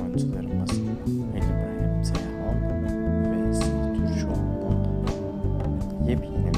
yabancıların basında İbrahim Seyhan ve Esir Türkoğlu'nun yepyeni